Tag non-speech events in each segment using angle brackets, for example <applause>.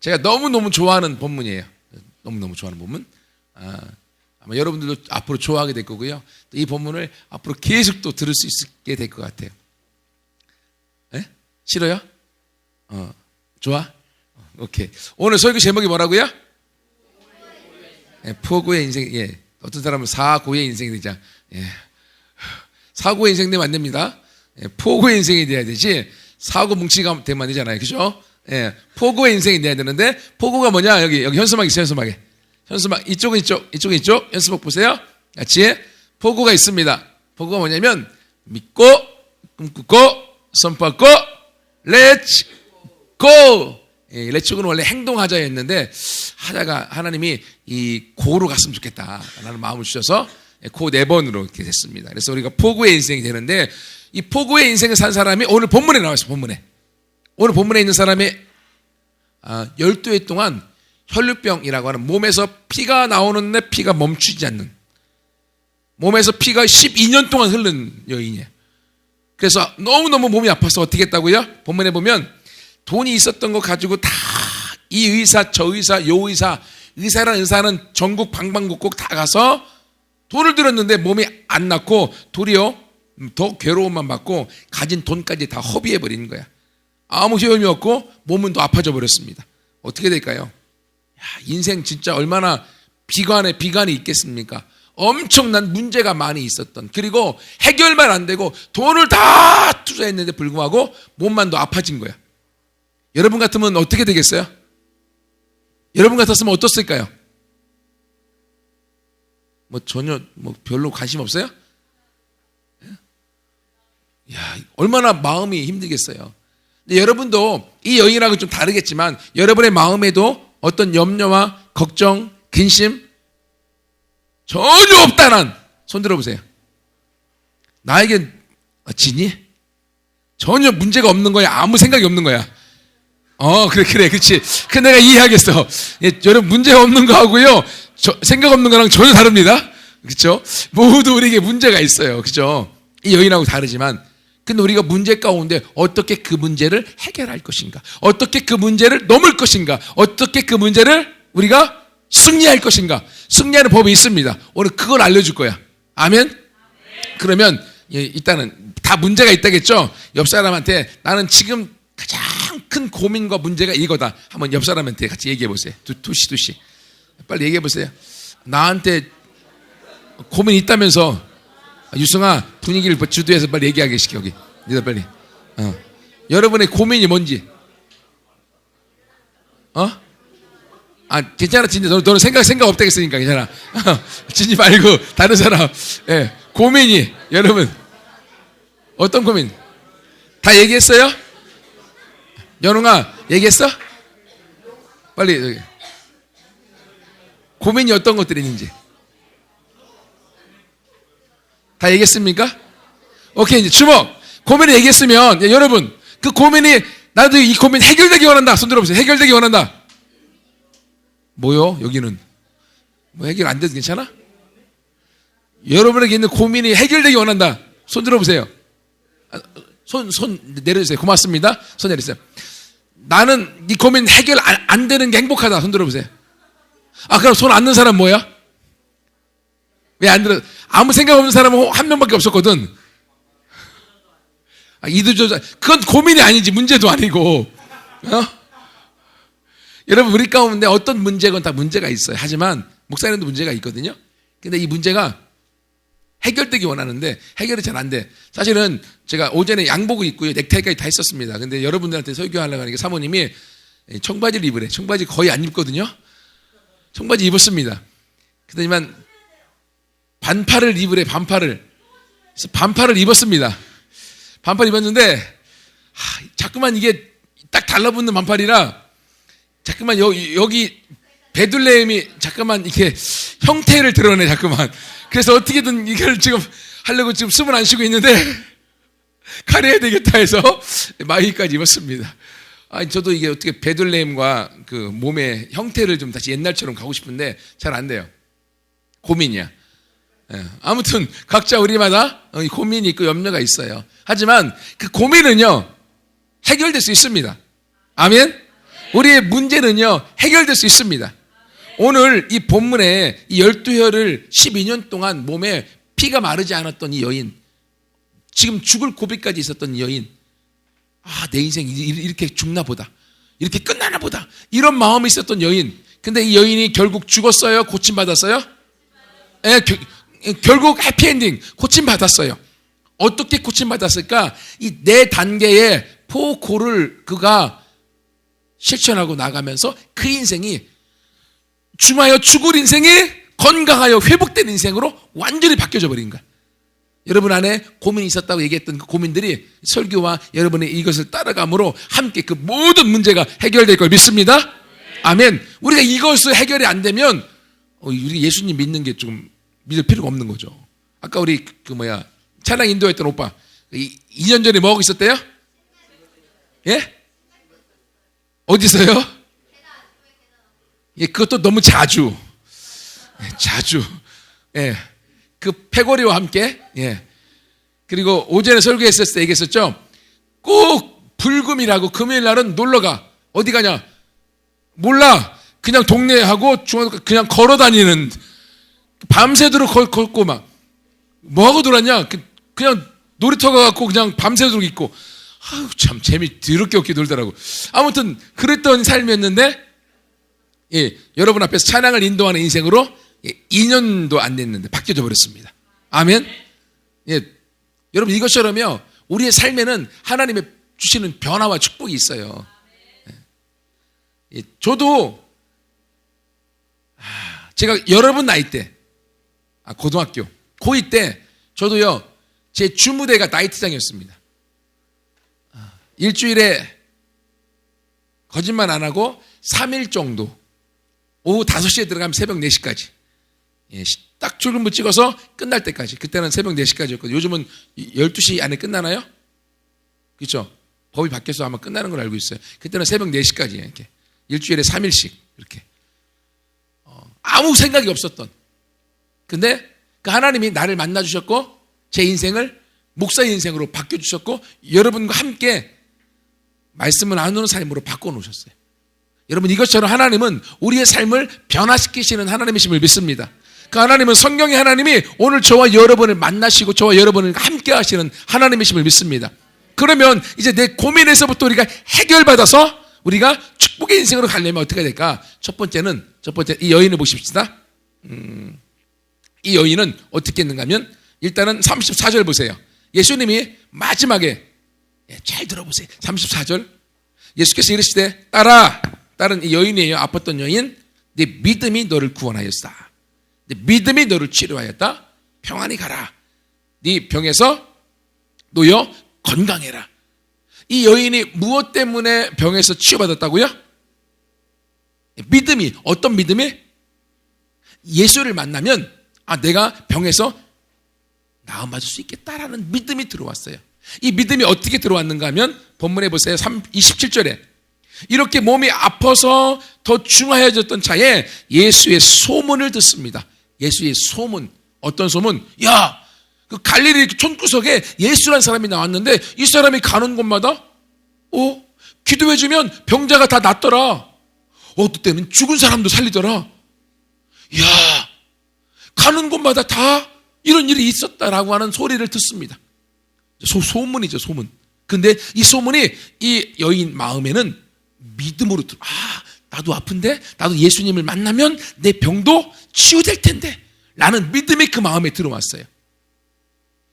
제가 너무너무 좋아하는 본문이에요. 너무너무 좋아하는 본문. 아, 아마 여러분들도 앞으로 좋아하게 될 거고요. 또이 본문을 앞으로 계속 또 들을 수 있게 될 것 같아요. 에? 싫어요? 어, 좋아? 어, 오케이. 오늘 설교 제목이 뭐라고요? 예, 포구의 인생, 예. 어떤 사람은 사고의 인생이 되자. 예. 사고의 인생 되면 안 됩니다. 예, 포구의 인생이 돼야 되지, 사고 뭉치가 되면 안 되잖아요. 그죠? 예. 포구의 인생이 돼야 되는데, 포구가 뭐냐? 여기, 여기 현수막 있어요, 현수막에. 현수막, 이쪽은 이쪽, 이쪽은 이쪽, 현수막 보세요. 같이. 포구가 있습니다. 포구가 뭐냐면, 믿고, 꿈꾸고, 선포하고, 렛츠 고! 예, 렛츠고는 원래 행동하자였는데 하다가 하나님이 이 고로 갔으면 좋겠다라는 마음을 주셔서 고 네 번으로 이렇게 됐습니다. 그래서 우리가 포구의 인생이 되는데 이 포구의 인생을 산 사람이 오늘 본문에 나와 있어요. 본문에. 오늘 본문에 있는 사람이 아, 12해 동안 혈류병이라고 하는 몸에서 피가 나오는데 피가 멈추지 않는 몸에서 피가 12년 동안 흐른 여인이에요. 그래서 너무너무 몸이 아파서 어떻게 했다고요? 본문에 보면 돈이 있었던 거 가지고 다 이 의사, 저 의사, 요 의사, 의사란 의사는 전국 방방곡곡 다 가서 돈을 들었는데 몸이 안 낫고 도리어 더 괴로움만 받고 가진 돈까지 다 허비해 버리는 거야. 아무 효험이 없고 몸은 더 아파져 버렸습니다. 어떻게 될까요? 야, 인생 진짜 얼마나 비관에 비관이 있겠습니까? 엄청난 문제가 많이 있었던 그리고 해결만 안 되고 돈을 다 투자했는데 불구하고 몸만 더 아파진 거야. 여러분 같으면 어떻게 되겠어요? 여러분 같았으면 어떻을까요? 뭐 전혀 뭐 별로 관심 없어요? 예? 야, 얼마나 마음이 힘들겠어요. 여러분도 이 여인하고 좀 다르겠지만 여러분의 마음에도 어떤 염려와 걱정, 근심 전혀 없다는 손 들어보세요. 나에게 지니? 전혀 문제가 없는 거야. 아무 생각이 없는 거야. 어, 그래, 그래, 그렇지. 그 내가 이해하겠어. 예, 여러분 문제가 없는 거하고요. 저, 생각 없는 거랑 전혀 다릅니다. 그렇죠? 모두 우리에게 문제가 있어요. 그렇죠? 이 여인하고 다르지만 근데 우리가 문제 가운데 어떻게 그 문제를 해결할 것인가? 어떻게 그 문제를 넘을 것인가? 어떻게 그 문제를 우리가 승리할 것인가? 승리하는 법이 있습니다. 오늘 그걸 알려줄 거야. 아멘? 그러면 예, 일단은 다 문제가 있다겠죠? 옆 사람한테 나는 지금 가장 큰 고민과 문제가 이거다. 한번 옆 사람한테 같이 얘기해 보세요. 두, 두시 두시. 빨리 얘기해 보세요. 나한테 고민 있다면서 유승아 분위기를 주도해서 빨리 얘기하게 시켜 여기. 니들 빨리. 어. 여러분의 고민이 뭔지. 어? 아 괜찮아 진짜 너, 너는 생각 생각 없다겠으니까 괜찮아. 진지 말고 다른 사람. 예 고민이 여러분 어떤 고민? 다 얘기했어요? 연웅아 얘기했어? 빨리. 고민이 어떤 것들이 있는지 다 얘기했습니까? 오케이 이제 주목 고민을 얘기했으면 예, 여러분 그 고민이 나도 이 고민 해결되기 원한다 손 들어보세요 해결되기 원한다 뭐요 여기는 뭐 해결 안 돼도 괜찮아? 여러분에게 있는 고민이 해결되기 원한다 손 들어보세요 아, 손, 손 내려주세요 고맙습니다 손 내리세요 나는 이 고민 해결 안, 안 되는 게 행복하다. 손 들어보세요. 아, 그럼 손 안 든 사람 뭐야? 왜 안 들어? 아무 생각 없는 사람은 한 명밖에 없었거든. 아, 이두조자. 그건 고민이 아니지. 문제도 아니고. 어? 여러분, 우리 가운데 어떤 문제건 다 문제가 있어요. 하지만, 목사님도 문제가 있거든요. 근데 이 문제가 해결되기 원하는데 해결이 잘 안 돼. 사실은 제가 오전에 양복을 입고요. 넥타이까지 다 했었습니다. 근데 여러분들한테 설교하려고 하니까 사모님이 청바지를 입으래. 청바지 거의 안 입거든요. 청바지 입었습니다. 그러지만 반팔을 입으래. 반팔을. 반팔을 입었습니다. 반팔 입었는데 하, 자꾸만 이게 딱 달라붙는 반팔이라 자꾸만 여기, 여기 베들레헴이 잠깐만 이렇게 형태를 드러내 자꾸만. 그래서 어떻게든 이걸 지금 하려고 지금 숨을 안 쉬고 있는데 <laughs> 가려야 되겠다 해서 마이까지 입었습니다. 아니 저도 이게 어떻게 베들레헴과 그 몸의 형태를 좀 다시 옛날처럼 가고 싶은데 잘 안 돼요. 고민이야. 예. 아무튼 각자 우리마다 어, 고민이 있고 염려가 있어요. 하지만 그 고민은요 해결될 수 있습니다. 아멘. 우리의 문제는요, 해결될 수 있습니다. 오늘 이 본문에 이 열두 혀를 12년 동안 몸에 피가 마르지 않았던 이 여인, 지금 죽을 고비까지 있었던 이 여인, 아, 내 인생 이- 이렇게 죽나 보다. 이렇게 끝나나 보다. 이런 마음이 있었던 여인. 근데 이 여인이 결국 죽었어요? 고침받았어요? 예, 결국 해피엔딩, 고침 받았어요. 어떻게 고침 받았을까? 이 네 단계의 포고를 그가 실천하고 나가면서 그 인생이 중하여 죽을 인생이 건강하여 회복된 인생으로 완전히 바뀌어져 버린 거야. 여러분 안에 고민이 있었다고 얘기했던 그 고민들이 설교와 여러분의 이것을 따라감으로 함께 그 모든 문제가 해결될 걸 믿습니다. 아멘. 우리가 이것을 해결이 안 되면 어, 우리 예수님 믿는 게 좀 믿을 필요가 없는 거죠. 아까 우리 그 뭐야 찬양 인도했던 오빠 이, 2년 전에 뭐 하고 있었대요? 예? 어디서요? 예, 그것도 너무 자주. 예, 자주. 예. 그 패거리와 함께, 예. 그리고 오전에 설교했을 때 얘기했었죠? 꼭 불금이라고 금요일 날은 놀러 가. 어디 가냐? 몰라. 그냥 동네하고 중앙 그냥 걸어 다니는 밤새도록 걸, 걷고 막 뭐하고 놀았냐? 그, 그냥 놀이터 가갖고 그냥 밤새도록 있고 아유 참 재미 더럽게 없게 놀더라고. 아무튼 그랬던 삶이었는데 예, 여러분 앞에서 찬양을 인도하는 인생으로 예, 2년도 안 됐는데 바뀌어져 버렸습니다. 아멘. 예, 여러분 이것처럼요 우리의 삶에는 하나님의 주시는 변화와 축복이 있어요. 예, 저도 아, 제가 여러분 나이 때 아, 고등학교 고2 때 저도요 제 주무대가 나이트장이었습니다. 아, 일주일에 거짓말 안 하고 3일 정도 오후 5시에 들어가면 새벽 4시까지 예, 시- 딱 출근부 찍어서 끝날 때까지 그때는 새벽 4시까지였거든요. 요즘은 12시 안에 끝나나요? 그렇죠? 법이 바뀌어서 아마 끝나는 걸 알고 있어요. 그때는 새벽 4시까지 이렇게 일주일에 3일씩 이렇게 어, 아무 생각이 없었던 근데 그 하나님이 나를 만나 주셨고 제 인생을 목사 인생으로 바뀌어 주셨고 여러분과 함께 말씀을 나누는 삶으로 바꿔 놓으셨어요. 여러분 이것처럼 하나님은 우리의 삶을 변화시키시는 하나님이심을 믿습니다. 그 하나님은 성경의 하나님이 오늘 저와 여러분을 만나시고 저와 여러분을 함께 하시는 하나님이심을 믿습니다. 그러면 이제 내 고민에서부터 우리가 해결받아서 우리가 축복의 인생으로 가려면 어떻게 될까? 첫 번째는 첫 번째 이 여인을 보십시다. 음, 이 여인은 어떻게 했는가 하면 일단은 34절 보세요. 예수님이 마지막에 예, 잘 들어보세요. 34절. 예수께서 이르시되 따라 다른 이 여인이에요. 아팠던 여인. 네 믿음이 너를 구원하였다. 네 믿음이 너를 치료하였다. 평안히 가라. 네 병에서 놓여 건강해라. 이 여인이 무엇 때문에 병에서 치유받았다고요? 믿음이 어떤 믿음이 예수를 만나면 아 내가 병에서 나음 받을 수 있겠다라는 믿음이 들어왔어요. 이 믿음이 어떻게 들어왔는가 하면 본문에 보세요. 3, 27절에 이렇게 몸이 아파서 더 중하여졌던 차에 예수의 소문을 듣습니다. 예수의 소문 어떤 소문? 야, 그 갈릴리 촌구석에 예수란 사람이 나왔는데 이 사람이 가는 곳마다 어 기도해주면 병자가 다 낫더라. 어떤 때는 죽은 사람도 살리더라. 야, 가는 곳마다 다 이런 일이 있었다라고 하는 소리를 듣습니다. 소, 소문이죠, 소문. 근데 이 소문이 이 여인 마음에는 믿음으로 들어. 아, 나도 아픈데? 나도 예수님을 만나면 내 병도 치유될 텐데. 라는 믿음이 그 마음에 들어왔어요.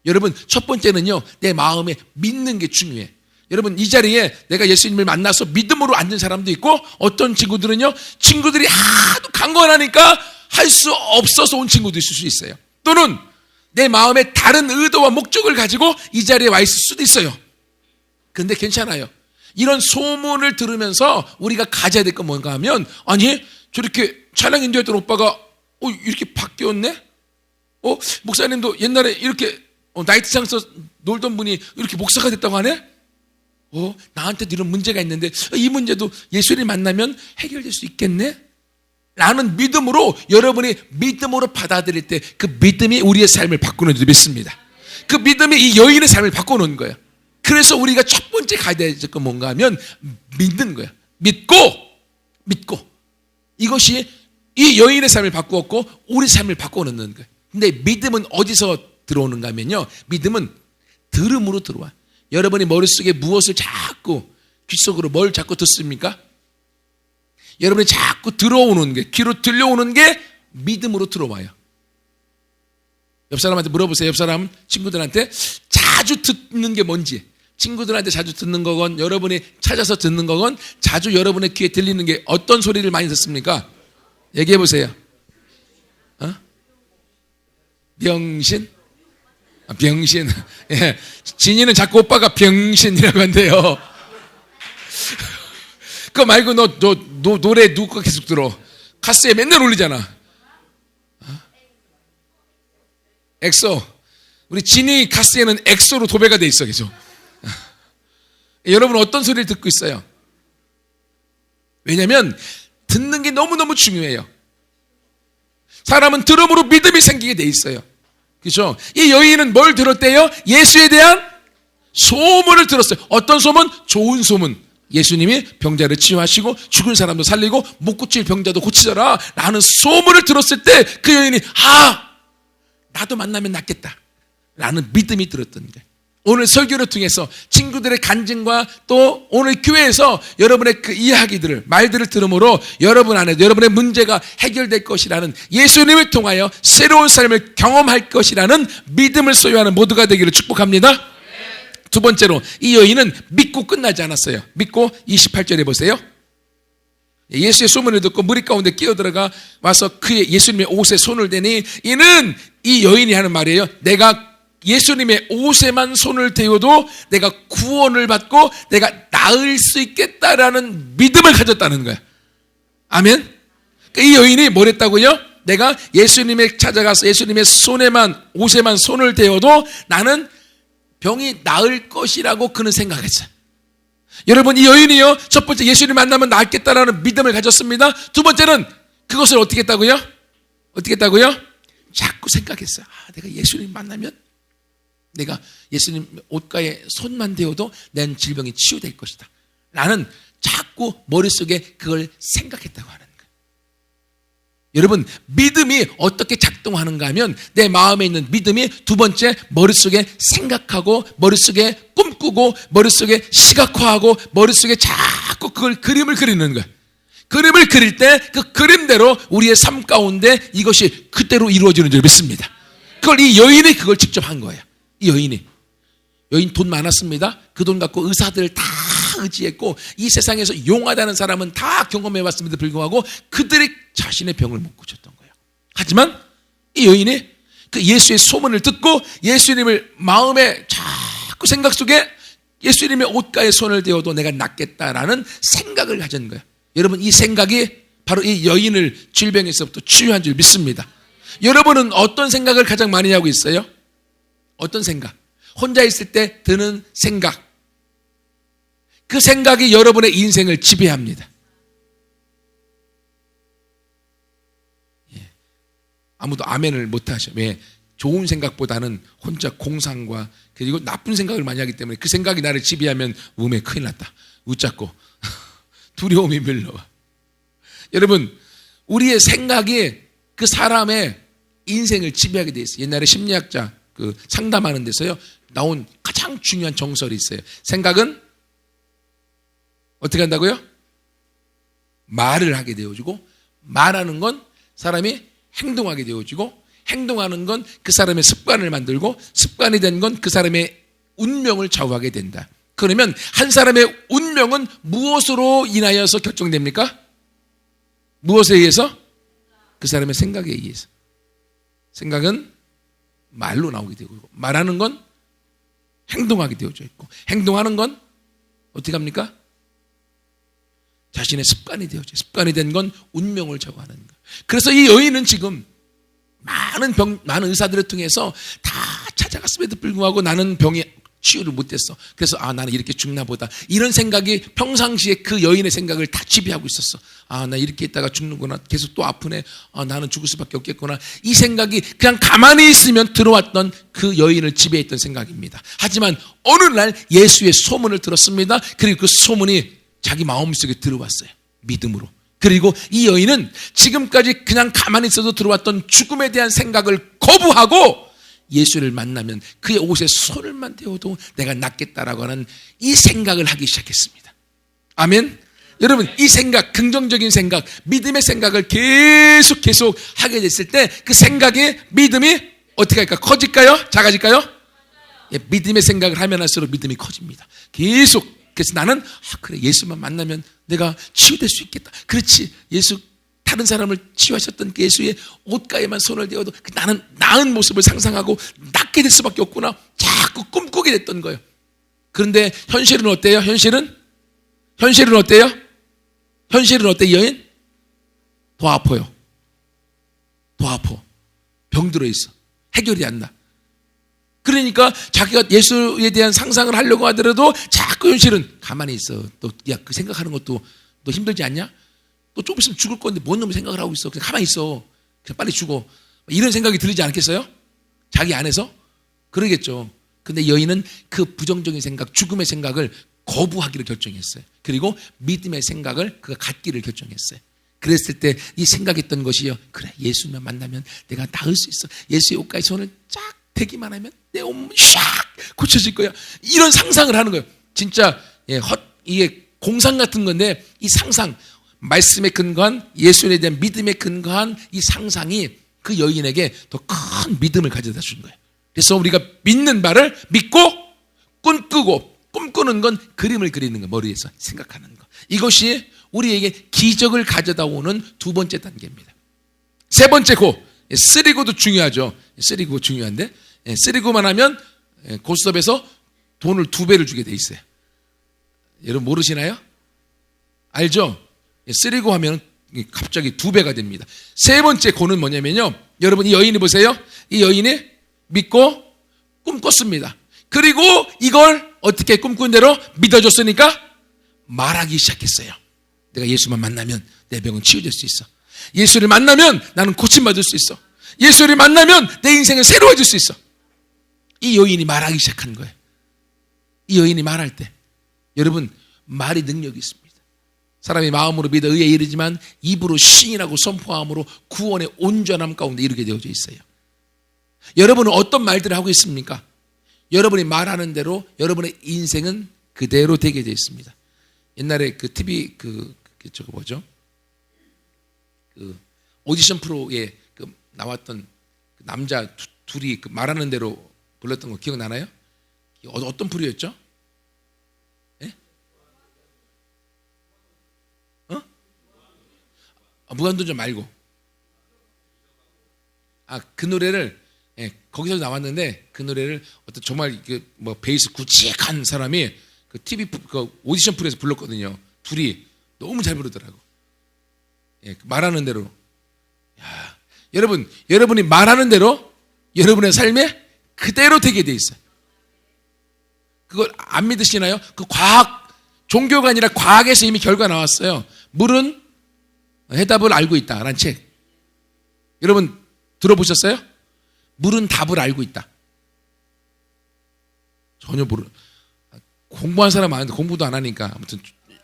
여러분, 첫 번째는요, 내 마음에 믿는 게 중요해. 여러분, 이 자리에 내가 예수님을 만나서 믿음으로 앉은 사람도 있고, 어떤 친구들은요, 친구들이 하도 강건하니까 할 수 없어서 온 친구도 있을 수 있어요. 또는 내 마음에 다른 의도와 목적을 가지고 이 자리에 와 있을 수도 있어요. 근데 괜찮아요. 이런 소문을 들으면서 우리가 가져야 될 건 뭔가 하면, 아니, 저렇게 찬양 인도했던 오빠가, 어, 이렇게 바뀌었네? 어, 목사님도 옛날에 이렇게 어, 나이트장에서 놀던 분이 이렇게 목사가 됐다고 하네? 어, 나한테도 이런 문제가 있는데 이 문제도 예수를 만나면 해결될 수 있겠네? 라는 믿음으로 여러분이 믿음으로 받아들일 때 그 믿음이 우리의 삶을 바꾸는 줄 믿습니다. 그 믿음이 이 여인의 삶을 바꿔놓은 거예요. 그래서 우리가 첫 번째 가야 될 건 뭔가 하면 믿는 거예요. 믿고 믿고 이것이 이 여인의 삶을 바꾸었고 우리 삶을 바꿔놓는 거예요. 근데 믿음은 어디서 들어오는가 하면요. 믿음은 들음으로 들어와. 여러분이 머릿속에 무엇을 자꾸 귓속으로 뭘 자꾸 듣습니까? 여러분이 자꾸 들어오는 게 귀로 들려오는 게 믿음으로 들어와요. 옆 사람한테 물어보세요. 옆 사람 친구들한테 자주 듣는 게 뭔지. 친구들한테 자주 듣는 거건 여러분이 찾아서 듣는 거건 자주 여러분의 귀에 들리는 게 어떤 소리를 많이 듣습니까? 얘기해 보세요. 어? 병신? 아, 병신. <laughs> 예. 진이는 자꾸 오빠가 병신이라고 한대요. <laughs> 그거 말고 너, 너, 너 노래 누가 계속 들어? 카스에 맨날 올리잖아. 어? 엑소. 우리 진이 카스에는 엑소로 도배가 돼 있어, 계속. 여러분 어떤 소리를 듣고 있어요? 왜냐면 듣는 게 너무너무 중요해요. 사람은 들음으로 믿음이 생기게 돼 있어요. 그죠? 이 여인은 뭘 들었대요? 예수에 대한 소문을 들었어요. 어떤 소문? 좋은 소문. 예수님이 병자를 치유하시고 죽은 사람도 살리고 못 고칠 병자도 고치더라. 라는 소문을 들었을 때 그 여인이 아 나도 만나면 낫겠다. 라는 믿음이 들었던 거예요. 오늘 설교를 통해서 친구들의 간증과 또 오늘 교회에서 여러분의 그 이야기들을 말들을 들음으로 여러분 안에 여러분의 문제가 해결될 것이라는 예수님을 통하여 새로운 삶을 경험할 것이라는 믿음을 소유하는 모두가 되기를 축복합니다. 두 번째로 이 여인은 믿고 끝나지 않았어요. 믿고 28절에 보세요. 예수의 소문을 듣고 무리 가운데 끼어들어가 와서 그의 예수님의 옷에 손을 대니 이는 이 여인이 하는 말이에요. 내가 예수님의 옷에만 손을 대어도 내가 구원을 받고 내가 나을 수 있겠다라는 믿음을 가졌다는 거야. 아멘. 이 여인이 뭘 했다고요? 내가 예수님에 찾아가서 예수님의 손에만 옷에만 손을 대어도 나는 병이 나을 것이라고 그는 생각했어요. 여러분 이 여인이요 첫 번째 예수님 만나면 낫겠다라는 믿음을 가졌습니다. 두 번째는 그것을 어떻게 했다고요? 어떻게 했다고요? 자꾸 생각했어요. 아, 내가 예수님 만나면 내가 예수님 옷가에 손만 대어도 내 질병이 치유될 것이다. 라는 자꾸 머릿속에 그걸 생각했다고 하는. 여러분, 믿음이 어떻게 작동하는가 하면 내 마음에 있는 믿음이 두 번째 머릿속에 생각하고 머릿속에 꿈꾸고 머릿속에 시각화하고 머릿속에 자꾸 그걸 그림을 그리는 거예요. 그림을 그릴 때 그 그림대로 우리의 삶 가운데 이것이 그대로 이루어지는 줄 믿습니다. 그걸 이 여인이 그걸 직접 한 거예요. 이 여인이. 여인 돈 많았습니다. 그 돈 갖고 의사들 다 의지했고 이 세상에서 용하다는 사람은 다 경험해 봤음에도 불구하고 그들이 자신의 병을 못 고쳤던 거예요. 하지만 이 여인이 그 예수의 소문을 듣고 예수님을 마음에 자꾸 생각 속에 예수님의 옷가에 손을 대어도 내가 낫겠다라는 생각을 가진 거예요. 여러분 이 생각이 바로 이 여인을 질병에서부터 치유한 줄 믿습니다. 여러분은 어떤 생각을 가장 많이 하고 있어요? 어떤 생각? 혼자 있을 때 드는 생각. 그 생각이 여러분의 인생을 지배합니다. 예. 아무도 아멘을 못 하셔. 왜? 좋은 생각보다는 혼자 공상과 그리고 나쁜 생각을 많이 하기 때문에 그 생각이 나를 지배하면 몸에 큰일 났다. 웃잡고 <laughs> 두려움이 밀려와. 여러분, 우리의 생각이 그 사람의 인생을 지배하게 돼 있어요. 옛날에 심리학자 그 상담하는 데서요 나온 가장 중요한 정설이 있어요. 생각은 어떻게 한다고요? 말을 하게 되어지고 말하는 건 사람이 행동하게 되어지고 행동하는 건 그 사람의 습관을 만들고 습관이 된 건 그 사람의 운명을 좌우하게 된다. 그러면 한 사람의 운명은 무엇으로 인하여서 결정됩니까? 무엇에 의해서? 그 사람의 생각에 의해서. 생각은 말로 나오게 되고 말하는 건 행동하게 되어져 있고 행동하는 건 어떻게 합니까? 자신의 습관이 되어져 습관이 된 건 운명을 좌우하는 거. 그래서 이 여인은 지금 많은 병, 많은 의사들을 통해서 다 찾아갔음에도 불구하고 나는 병이 치유를 못했어. 그래서 아 나는 이렇게 죽나 보다. 이런 생각이 평상시에 그 여인의 생각을 다 지배하고 있었어. 아 나 이렇게 있다가 죽는구나. 계속 또 아프네. 아 나는 죽을 수밖에 없겠구나. 이 생각이 그냥 가만히 있으면 들어왔던 그 여인을 지배했던 생각입니다. 하지만 어느 날 예수의 소문을 들었습니다. 그리고 그 소문이 자기 마음속에 들어왔어요. 믿음으로. 그리고 이 여인은 지금까지 그냥 가만히 있어도 들어왔던 죽음에 대한 생각을 거부하고 예수를 만나면 그의 옷에 손을만 대어도 내가 낫겠다라고 하는 이 생각을 하기 시작했습니다. 아멘. 여러분 이 생각 긍정적인 생각 믿음의 생각을 계속 계속 하게 됐을 때 그 생각이 믿음이 어떻게 할까 커질까요 작아질까요 예, 믿음의 생각을 하면 할수록 믿음이 커집니다 계속 그래서 나는 아, 그래 예수만 만나면 내가 치유될 수 있겠다 그렇지 예수 다른 사람을 치유하셨던 그 예수의 옷가에만 손을 대어도 그 나는 나은 모습을 상상하고 낫게 될 수밖에 없구나 자꾸 꿈꾸게 됐던 거예요 그런데 현실은 어때요 현실은 현실은 어때요 현실은 어때 이 여인? 더 아파요. 더 아파. 병들어 있어. 해결이 안 나. 그러니까 자기가 예수에 대한 상상을 하려고 하더라도 자꾸 현실은 가만히 있어. 또, 야, 그 생각하는 것도 너 힘들지 않냐? 또 조금 있으면 죽을 건데 뭔 놈의 생각을 하고 있어. 그냥 가만히 있어. 그냥 빨리 죽어. 이런 생각이 들리지 않겠어요? 자기 안에서? 그러겠죠. 근데 여인은 그 부정적인 생각, 죽음의 생각을 거부하기를 결정했어요. 그리고 믿음의 생각을 그가 갖기를 결정했어요. 그랬을 때 이 생각했던 것이요. 그래, 예수만 만나면 내가 나을 수 있어. 예수의 옷가에 손을 쫙 대기만 하면 내 몸이 샥 고쳐질 거야. 이런 상상을 하는 거예요. 진짜 예, 헛 이게 공상 같은 건데 이 상상 말씀에 근거한 예수에 대한 믿음에 근거한 이 상상이 그 여인에게 더 큰 믿음을 가져다 준 거예요. 그래서 우리가 믿는 바를 믿고 꿈꾸고 꿈꾸는 건 그림을 그리는 거 머리에서 생각하는 거. 이것이 우리에게 기적을 가져다 오는 두 번째 단계입니다. 세 번째 고 쓰리고도 중요하죠. 쓰리고 중요한데 예, 쓰리고만 하면 예, 고스톱에서 돈을 두 배를 주게 돼 있어요. 여러분 모르시나요? 알죠? 예, 쓰리고 하면 갑자기 두 배가 됩니다. 세 번째 고는 뭐냐면요. 여러분 이 여인이 보세요. 이 여인이 믿고 꿈꿨습니다. 그리고 이걸 어떻게 꿈꾼 대로 믿어줬으니까 말하기 시작했어요. 내가 예수만 만나면 내 병은 치유될 수 있어. 예수를 만나면 나는 고침받을 수 있어. 예수를 만나면 내 인생은 새로워질 수 있어. 이 여인이 말하기 시작한 거예요. 이 여인이 말할 때 여러분 말이 능력이 있습니다. 사람이 마음으로 믿어 의에 이르지만 입으로 시인하고 선포함으로 구원의 온전함 가운데 이르게 되어져 있어요. 여러분은 어떤 말들을 하고 있습니까? 여러분이 말하는 대로 여러분의 인생은 그대로 되게 되어 있습니다. 옛날에 그 TV 그, 그 저거 뭐죠? 그 오디션 프로에 그 나왔던 그 남자 두, 둘이 그 말하는 대로 불렀던 거 기억나나요? 어, 어떤 프로였죠? 예? 어? 아, 무한도전 말고. 아, 그 노래를 예, 거기서 나왔는데 그 노래를 어떤 정말 그 뭐 베이스 굵직한 사람이 그 TV 그 오디션 프로에서 불렀거든요. 둘이 너무 잘 부르더라고. 예, 그 말하는 대로. 야, 여러분, 여러분이 말하는 대로 여러분의 삶에 그대로 되게 돼 있어요. 그걸 안 믿으시나요? 그 과학 종교가 아니라 과학에서 이미 결과 나왔어요. 물은 해답을 알고 있다 라는 책. 여러분 들어보셨어요? 물은 답을 알고 있다. 전혀 모르. 공부한 사람 많은데 공부도 안 하니까 아무튼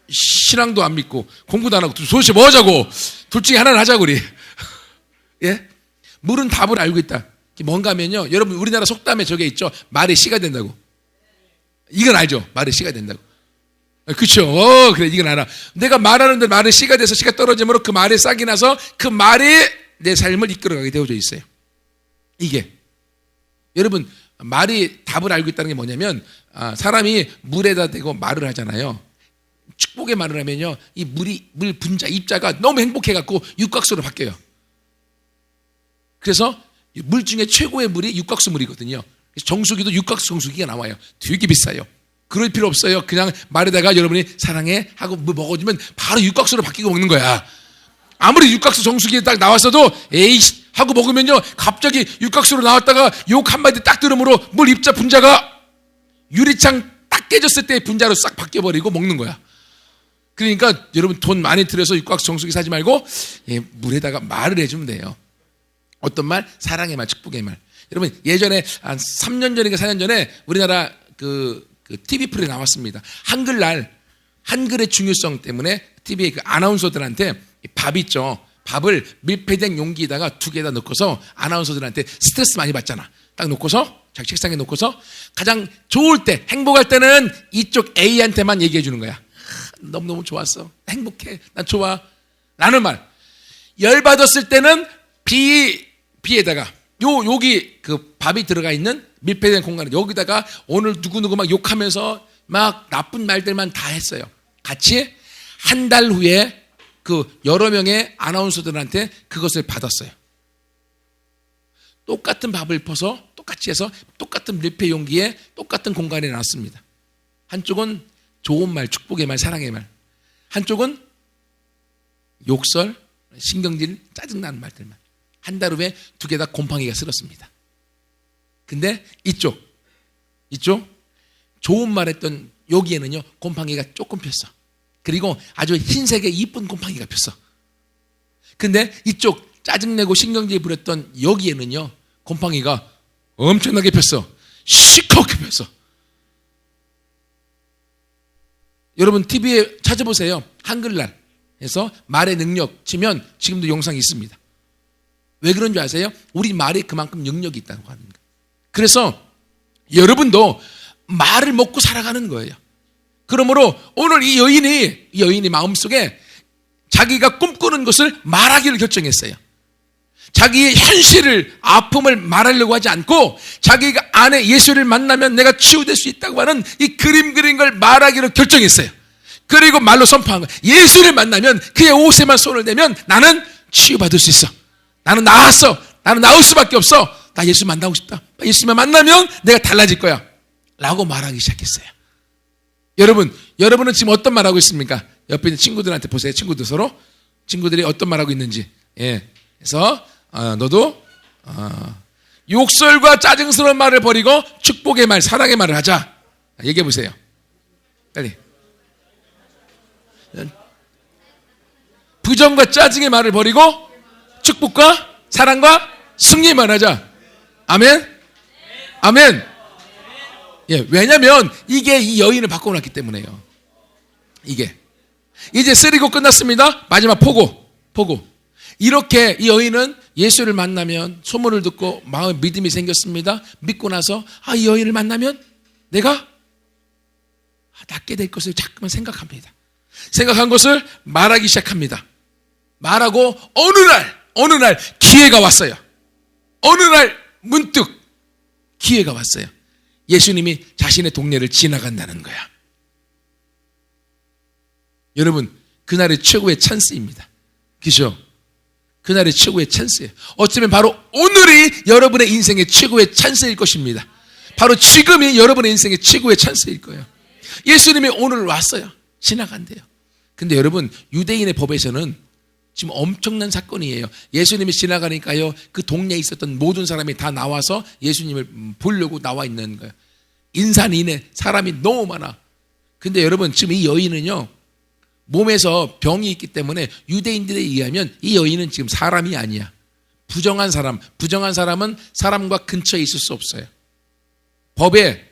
신앙도 안 믿고 공부도 안 하고 도대체 뭐 하자고 둘 중에 하나를 하자고 우리. <laughs> 예? 물은 답을 알고 있다. 뭔가 하면요. 여러분 우리나라 속담에 저게 있죠. 말의 씨가 된다고. 이건 알죠. 말의 씨가 된다고. 그렇죠. 어, 그래 이건 알아. 내가 말하는데 말의 씨가 돼서 씨가 떨어지므로 그 말에 싹이 나서 그 말이 내 삶을 이끌어가게 되어져 있어요. 이게 여러분 말이 답을 알고 있다는 게 뭐냐면 아, 사람이 물에다 대고 말을 하잖아요. 축복의 말을 하면요, 이 물이 물 분자 입자가 너무 행복해 갖고 육각수로 바뀌어요. 그래서 물 중에 최고의 물이 육각수 물이거든요. 정수기도 육각수 정수기가 나와요. 되게 비싸요. 그럴 필요 없어요. 그냥 말에다가 여러분이 사랑해 하고 뭐 먹어주면 바로 육각수로 바뀌고 먹는 거야. 아무리 육각수 정수기에 딱 나왔어도 에이 하고 먹으면요 갑자기 육각수로 나왔다가 욕 한마디 딱 들으므로 물 입자 분자가 유리창 딱 깨졌을 때 분자로 싹 바뀌어버리고 먹는 거야. 그러니까 여러분 돈 많이 들여서 육각수 정수기 사지 말고 예, 물에다가 말을 해주면 돼요. 어떤 말? 사랑의 말, 축복의 말. 여러분 예전에 한 3년 전인가 4년 전에 우리나라 그, 그 TV 프로에 나왔습니다. 한글날 한글의 중요성 때문에 TV의 그 아나운서들한테 이밥 있죠. 밥을 밀폐된 용기에다가 두 개다 넣고서 아나운서들한테 스트레스 많이 받잖아. 딱 놓고서 자기 책상에 놓고서 가장 좋을 때 행복할 때는 이쪽 A한테만 얘기해 주는 거야. 너무너무 좋았어. 행복해. 난 좋아. 라는 말. 열받았을 때는 B, B에다가 요, 여기 그 밥이 들어가 있는 밀폐된 공간에 여기다가 오늘 누구누구 막 욕하면서 막 나쁜 말들만 다 했어요. 같이 한 달 후에 그 여러 명의 아나운서들한테 그것을 받았어요. 똑같은 밥을 퍼서 똑같이 해서 똑같은 밀폐 용기에 똑같은 공간에 놨습니다. 한쪽은 좋은 말, 축복의 말, 사랑의 말. 한쪽은 욕설, 신경질, 짜증나는 말들만. 한 달 후에 두 개 다 곰팡이가 쓸었습니다. 근데 이쪽, 이쪽, 좋은 말 했던 여기에는요, 곰팡이가 조금 폈어. 그리고 아주 흰색의 이쁜 곰팡이가 폈어. 근데 이쪽 짜증내고 신경질 부렸던 여기에는요, 곰팡이가 엄청나게 폈어. 시커멓게 폈어. 여러분 TV에 찾아보세요. 한글날 해서 말의 능력 치면 지금도 영상이 있습니다. 왜 그런 줄 아세요? 우리 말에 그만큼 능력이 있다고 하는 거예요. 그래서 여러분도 말을 먹고 살아가는 거예요. 그러므로 오늘 이 여인이 이 여인이 마음속에 자기가 꿈꾸는 것을 말하기를 결정했어요. 자기의 현실을 아픔을 말하려고 하지 않고 자기가 안에 예수를 만나면 내가 치유될 수 있다고 하는 이 그림 그린 걸 말하기로 결정했어요. 그리고 말로 선포한 거예요. 예수를 만나면 그의 옷에만 손을 대면 나는 치유받을 수 있어. 나는 나았어. 나는 나을 수밖에 없어. 나 예수 만나고 싶다. 예수만 만나면 내가 달라질 거야. 라고 말하기 시작했어요. 여러분, 여러분은 지금 어떤 말하고 있습니까? 옆에 있는 친구들한테 보세요. 친구들 서로. 친구들이 어떤 말하고 있는지. 예. 그래서, 어, 너도, 어, 욕설과 짜증스러운 말을 버리고 축복의 말, 사랑의 말을 하자. 얘기해 보세요. 빨리. 부정과 짜증의 말을 버리고 축복과 사랑과 승리의 말 하자. 아멘? 아멘? 예, 왜냐면 이게 이 여인을 바꿔놨기 때문에요. 이게. 이제 쓰리고 끝났습니다. 마지막 포고. 포고. 이렇게 이 여인은 예수를 만나면 소문을 듣고 마음에 믿음이 생겼습니다. 믿고 나서 아, 이 여인을 만나면 내가 아, 낫게 될 것을 자꾸만 생각합니다. 생각한 것을 말하기 시작합니다. 말하고 어느 날, 어느 날 기회가 왔어요. 어느 날 문득 기회가 왔어요. 예수님이 자신의 동네를 지나간다는 거야. 여러분, 그날의 최고의 찬스입니다. 그죠? 그날의 최고의 찬스예요. 어쩌면 바로 오늘이 여러분의 인생의 최고의 찬스일 것입니다. 바로 지금이 여러분의 인생의 최고의 찬스일 거예요. 예수님이 오늘 왔어요. 지나간대요. 근데 여러분, 유대인의 법에서는 지금 엄청난 사건이에요. 예수님이 지나가니까요, 그 동네에 있었던 모든 사람이 다 나와서 예수님을 보려고 나와 있는 거예요. 인산인해 사람이 너무 많아. 근데 여러분, 지금 이 여인은요, 몸에서 병이 있기 때문에 유대인들에 의하면 이 여인은 지금 사람이 아니야. 부정한 사람, 부정한 사람은 사람과 근처에 있을 수 없어요. 법에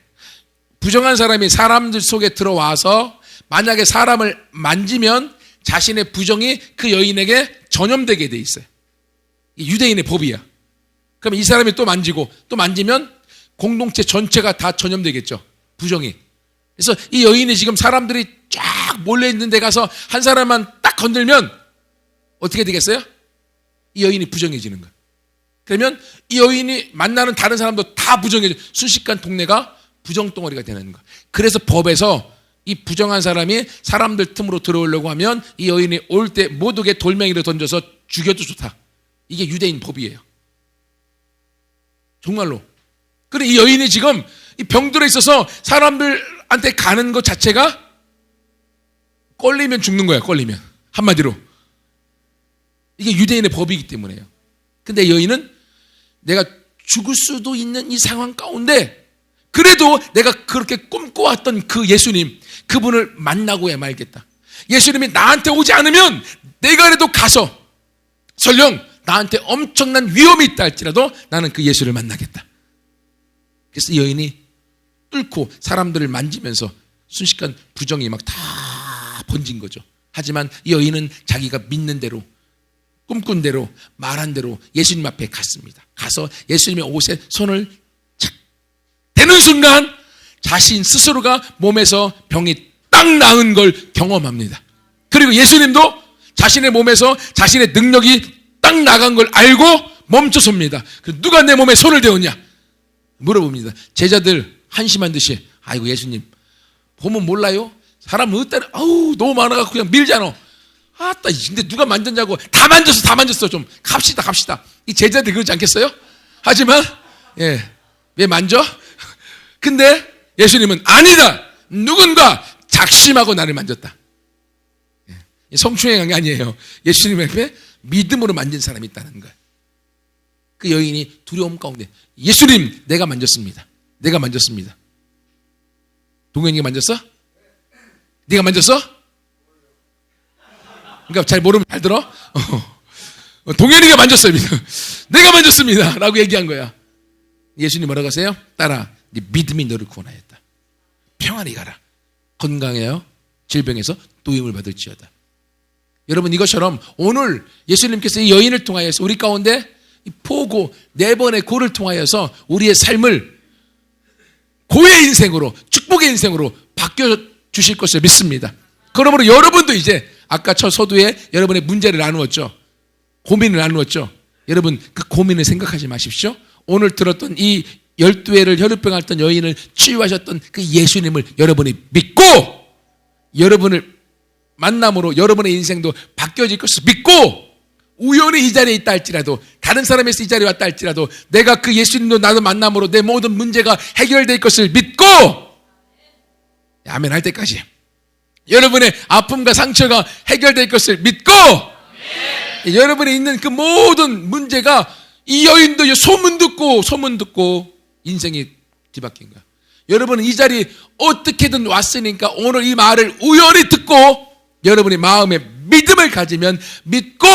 부정한 사람이 사람들 속에 들어와서 만약에 사람을 만지면 자신의 부정이 그 여인에게 전염되게 돼 있어요. 유대인의 법이야. 그럼 이 사람이 또 만지고 또 만지면 공동체 전체가 다 전염되겠죠. 부정이. 그래서 이 여인이 지금 사람들이 쫙 몰려 있는 데 가서 한 사람만 딱 건들면 어떻게 되겠어요? 이 여인이 부정해지는 거야. 그러면 이 여인이 만나는 다른 사람도 다 부정해져. 순식간 동네가 부정덩어리가 되는 거야. 그래서 법에서 이 부정한 사람이 사람들 틈으로 들어오려고 하면 이 여인이 올 때 모두게 돌멩이를 던져서 죽여도 좋다. 이게 유대인 법이에요. 정말로. 그래 이 여인이 지금 이 병들어 있어서 사람들한테 가는 것 자체가 껄리면 죽는 거야. 껄리면 한마디로 이게 유대인의 법이기 때문에요. 근데 여인은 내가 죽을 수도 있는 이 상황 가운데 그래도 내가 그렇게 꿈꿔왔던 그 예수님, 그분을 만나고야 말겠다. 예수님이 나한테 오지 않으면 내가 그래도 가서 설령 나한테 엄청난 위험이 있다 할지라도 나는 그 예수를 만나겠다. 그래서 여인이 뚫고 사람들을 만지면서 순식간 부정이 막 다 번진 거죠. 하지만 이 여인은 자기가 믿는 대로 꿈꾼 대로 말한 대로 예수님 앞에 갔습니다. 가서 예수님의 옷에 손을 착 대는 순간 자신 스스로가 몸에서 병이 딱 나은 걸 경험합니다. 그리고 예수님도 자신의 몸에서 자신의 능력이 딱 나간 걸 알고 멈춰섭니다. 누가 내 몸에 손을 대었냐? 물어봅니다. 제자들 한심한 듯이 아이고 예수님 보면 몰라요? 사람 어따 아우 너무 많아갖고 그냥 밀잖아. 아따 근데 누가 만졌냐고 다 만졌어 다 만졌어 좀 갑시다 갑시다. 이 제자들 그러지 않겠어요? 하지만 예 왜 만져? <laughs> 근데 예수님은 아니다. 누군가 작심하고 나를 만졌다. 예, 성추행한 게 아니에요. 예수님 앞에 믿음으로 만진 사람이 있다는 거예요. 그 여인이 두려움 가운데 예수님 내가 만졌습니다. 내가 만졌습니다. 동현이가 만졌어? 네가 만졌어? 그러니까 잘 모르면 잘 들어? 어. 동현이가 만졌어요. 내가 만졌습니다. 라고 얘기한 거야. 예수님 뭐라고 하세요? 따라 네 믿음이 너를 구원하였다. 평안히 가라. 건강해요. 질병에서 도임을 받을지어다. 여러분 이것처럼 오늘 예수님께서 이 여인을 통하여서 우리 가운데 이 포고 네 번의 고를 통하여서 우리의 삶을 고의 인생으로 축복의 인생으로 바뀌어 주실 것을 믿습니다. 그러므로 여러분도 이제 아까 첫 서두에 여러분의 문제를 나누었죠. 고민을 나누었죠. 여러분 그 고민을 생각하지 마십시오. 오늘 들었던 이 열두 해를 혈루병 앓던 여인을 치유하셨던 그 예수님을 여러분이 믿고 여러분을 만남으로 여러분의 인생도 바뀌어질 것을 믿고 우연히 이 자리에 있다 할지라도 다른 사람에서 이 자리에 왔다 할지라도 내가 그 예수님도 나도 만남으로 내 모든 문제가 해결될 것을 믿고 아멘 할 때까지 여러분의 아픔과 상처가 해결될 것을 믿고 여러분이 있는 그 모든 문제가 이 여인도 소문 듣고 소문 듣고 인생이 뒤바뀐 거야. 여러분은 이 자리 어떻게든 왔으니까 오늘 이 말을 우연히 듣고 여러분의 마음에 믿음을 가지면 믿고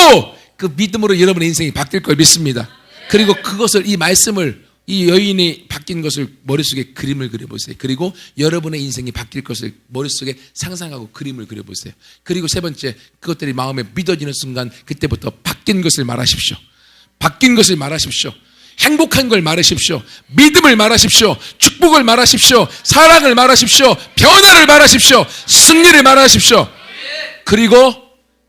그 믿음으로 여러분의 인생이 바뀔 걸 믿습니다. 그리고 그것을 이 말씀을 이 여인이 바뀐 것을 머릿속에 그림을 그려보세요. 그리고 여러분의 인생이 바뀔 것을 머릿속에 상상하고 그림을 그려보세요. 그리고 세 번째, 그것들이 마음에 믿어지는 순간 그때부터 바뀐 것을 말하십시오. 바뀐 것을 말하십시오. 행복한 걸 말하십시오. 믿음을 말하십시오. 축복을 말하십시오. 사랑을 말하십시오. 변화를 말하십시오. 승리를 말하십시오. 그리고,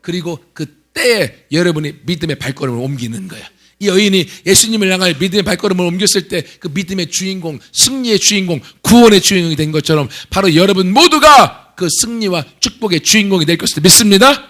그리고 그 때에 여러분이 믿음의 발걸음을 옮기는 거야. 이 여인이 예수님을 향할 믿음의 발걸음을 옮겼을 때 그 믿음의 주인공, 승리의 주인공, 구원의 주인공이 된 것처럼 바로 여러분 모두가 그 승리와 축복의 주인공이 될 것을 믿습니다.